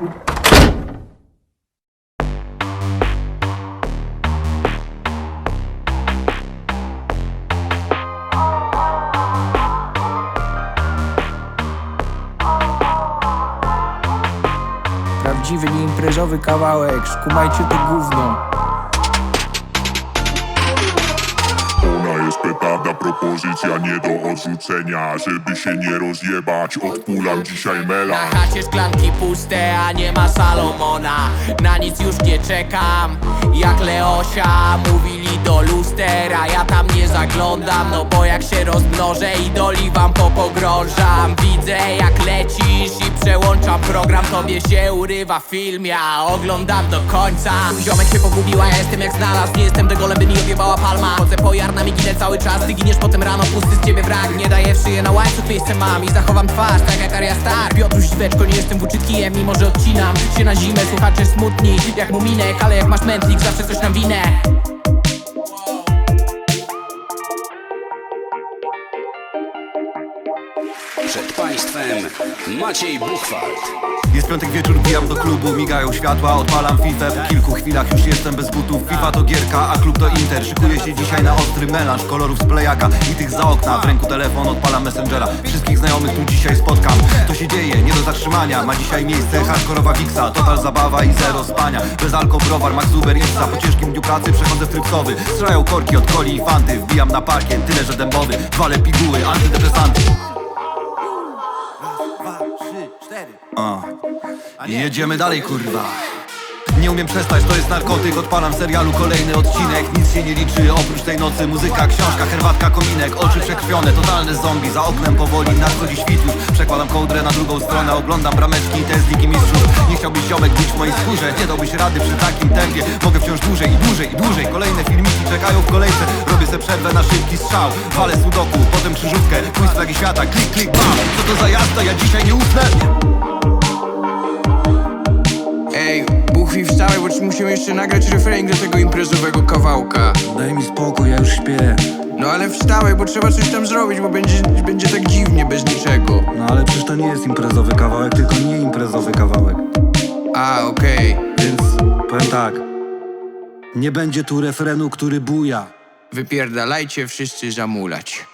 Prawdziwy, nieimprezowy kawałek, skumajcie to gówno propozycja nie do odrzucenia Żeby się nie rozjebać, odpulam dzisiaj Na melan chacie szklanki puste, a nie ma Salomona. Na nic już nie czekam Jak Leosia. Mówili do lustera Ja tam nie zaglądam, no bo jak się rozmnożę Idoli wam popogrążam Widzę jak lecisz i przełączam program. Tobie się urywa film, ja oglądam do końca. Ziomek się pogubiła, ja jestem jak znalazł. Nie jestem degolem, by mi odjebała palma. Chodzę po jarnam i ginę cały czas. Ty giniesz potem rano, pusty z ciebie wrak. Nie daję w szyję na łańcuch, miejsce mam I zachowam twarz, tak jak Arya Star Piotruś Śweczko, nie jestem włóczytkijem Mimo, że odcinam. Się na zimę Słuchacze smutni, jak muminek Ale jak masz mętlik, zawsze coś nam winę. Przed Państwem Maciej Buchwald. Jest piątek wieczór, wbijam do klubu, migają światła, odpalam FIFA. W kilku chwilach już jestem bez butów, FIFA to gierka, a klub to Inter. Szykuje się dzisiaj na ostry melanż kolorów z plejaka i tych za okna. W ręku telefon, odpalam Messengera, wszystkich znajomych tu dzisiaj spotkam. To się dzieje, nie do zatrzymania, ma dzisiaj miejsce hardkorowa wiksa Total zabawa i zero spania, bez alko, browar, max uber, Insta. Po ciężkim dniu pracy przechodzę w Strzelają korki od coli i fanty, wbijam na parkiet, tyle że dębowy. Wale piguły, antydepresanty Jedziemy dalej, kurwa. Nie umiem przestać, to jest narkotyk. Odpalam serialu kolejny odcinek. Nic się nie liczy oprócz tej nocy Muzyka, książka, herbatka, kominek. Oczy przekrwione, totalne zombie. Za oknem powoli nadchodzi świt już Przekładam kołdrę na drugą stronę Oglądam brameczki, te z Ligi Mistrzów. Nie chciałbyś ziomek być w mojej skórze. Nie dałbyś rady przy takim tempie. Mogę wciąż dłużej i dłużej i dłużej. Kolejne filmiki czekają w kolejce. Robię se przerwę na szybki strzał. Walę sudoku, potem krzyżówkę. Quiz flagi świata, klik, klik, bam. Co to za jazda, ja dzisiaj nie Buchwi wstałe, bo musimy jeszcze nagrać refrein do tego imprezowego kawałka Daj mi spokój, ja już śpię No ale wstałe, bo trzeba coś tam zrobić, bo będzie, będzie tak dziwnie bez niczego No ale przecież to nie jest imprezowy kawałek, tylko nie imprezowy kawałek. A, okej Więc powiem tak. Nie będzie tu refrenu, który buja. Wypierdalajcie wszyscy zamulać